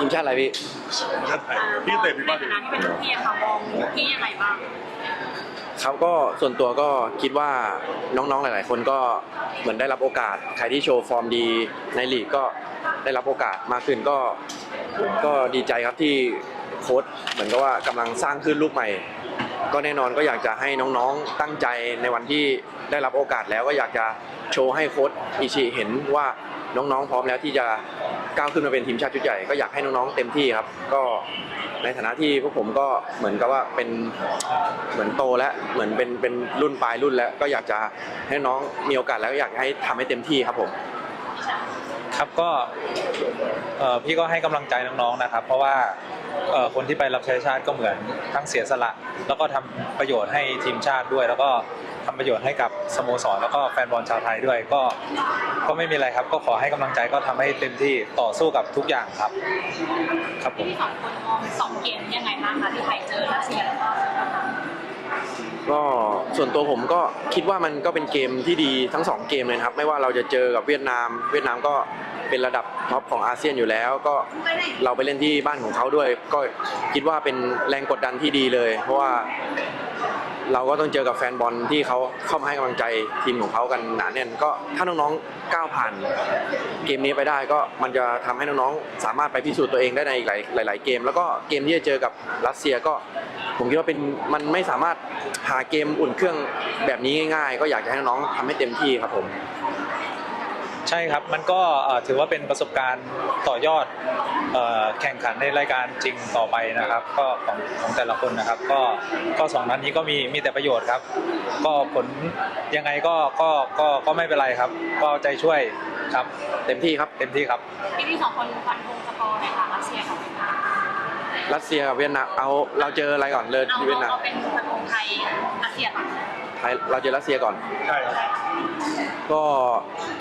ทีมชาติอะไรพี่ ชาติไทยพี่เตะพี่บ้านในฐานะที่เป็นลูกพี่อะค่ะมองพี่ยังไงบ้างครับก็ส่วนตัวก็คิดว่าน้องๆหลาย ๆ คนก็เหมือนได้รับโอกาสใครที่โชว์ฟอร์มดีในลีกก็ได้รับโอกาสมากขึ้นก็ก็ดีใจครับที่โค้ชเหมือนกับว่ากำลังสร้างขึ้นลูกใหม่ ก็แน่นอนก็อยากจะให้น้องๆตั้งใจในวันที่ได้รับโอกาสแล้วก็อยากจะโชว์ให้โค้ชอิชิเห็นว่าน้องๆพร้อมแล้วที่จะ ก้าวขึ้นมาเป็นทีมชาติชุดใหญ่ก็อยากให้น้องๆเต็มที่ครับ ก็ในฐานะที่พวกผมก็เหมือนกับว่าเป็นเหมือนโตแล้วเหมือนเป็นเป็นรุ่นปลายรุ่นแล้วก็อยากจะให้น้องมีโอกาสแล้วอยากให้ทำให้เต็มที่ครับผมครับก็พี่ก็ให้กำลังใจน้องๆนะครับ เพราะว่าคนที่ไปรับใช้ชาติก็เหมือนทั้งเสียสละ แล้วก็ทำประโยชน์ให้ทีมชาติด้วย แล้วก็ ประโยชน์ให้กับสโมสรแล้วก็แฟนบอลชาวไทยด้วยก็ก็ไม่มีอะไรครับ ก็ขอให้กำลังใจก็ทำให้เต็มที่ต่อสู้กับทุกอย่างครับ ครับผมพี่สองคนมองสองเกมยังไงบ้างคะที่ไทยเจอรัสเซียแล้วก็เวียดนามก็ส่วนตัวผมก็คิดว่ามันก็เป็นเกมที่ดีทั้งสองเกมเลยนะครับ ไม่ว่าเราจะเจอกับเวียดนาม เวียดนามก็เป็นระดับท็อปของอาเซียนอยู่แล้ว ก็เราไปเล่นที่บ้านของเขาด้วย ก็คิดว่าเป็นแรงกดดันที่ดีเลย เพราะว่า เราก็ต้องเจอกับแฟนบอลที่เขาเข้ามาให้กำลังใจทีมของเขากันหนาแน่น ก็ถ้าน้องๆก้าวผ่านเกมนี้ไปได้ก็มันจะทำให้น้องๆสามารถไปพิสูจน์ตัวเองได้ในอีกหลายหลาย ๆ เกม แล้วก็เกมที่จะเจอกับรัสเซียก็ผมคิดว่าเป็นมันไม่สามารถหาเกมอุ่นเครื่องแบบนี้ง่าย ๆ ก็อยากจะให้น้องๆทำให้เต็มที่ครับผม ใช่ครับ มันก็เอ่อถือว่าเป็นประสบการณ์ต่อยอดเอ่อแข่งขันในรายการจริงต่อไปนะครับ ก็ของของแต่ละคนนะครับ ก็ก็สองนัดนี้ก็มีมีแต่ประโยชน์ครับ ก็ผลยังไงก็ก็ก็ก็ไม่เป็นไรครับ ก็เอาใจช่วยครับ เต็มที่ครับเต็มที่ครับพี่พี่สองคนฟันธงสกอร์หน่อยค่ะรัสเซียกับเวียดนามรัสเซียกับเวียดนามเอาเราเจออะไรก่อนเลยเอาที่เวียดนามเอาเป็นฟันธงไทยรัสเซียก่อนไทยเราเจอรัสเซียก่อน ใช่ครับ ก็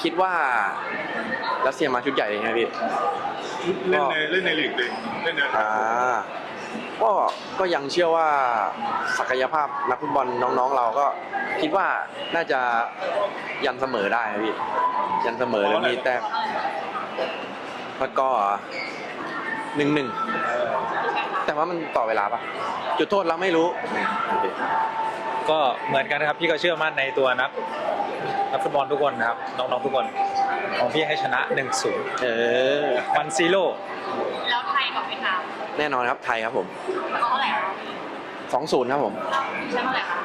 คิดว่ารัสเซียมาชุดใหญ่เลยไงพี่เล่นในเล่นในลีกเลยเล่นในอ่าก็ก็ยังเชื่อว่าศักยภาพนักฟุตบอลน้องๆเราก็คิดว่าน่าจะยันเสมอได้นะพี่ยันเสมอแล้วมีแต้มแล้วก็หนึ่งหนึ่งแต่ว่ามันต่อเวลาปะจุดโทษเราไม่รู้ ก็เหมือนกันนะครับพี่ก็เชื่อมั่นในตัวนักนักฟุตบอลทุกคนนะครับน้องๆทุกคน ของพี่ให้ชนะ1-0เออ ฟันซีโร่แล้วไทยกับเวียดนามแน่นอนครับไทยครับผมเขาเท่าไหร่คะสองศูนย์ครับผมใช่เท่าไหร่คะ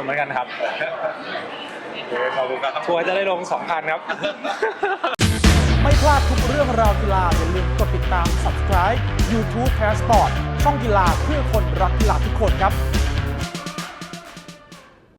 2-0เหมือนกันครับโอเคขอบคุณครับทัวร์จะได้ลง2คันครับ ไม่พลาดทุกเรื่องราวกีฬาอย่าลืมกดติดตาม subscribe YouTube Passport ช่องกีฬาเพื่อคนรักกีฬาทุกคนครับ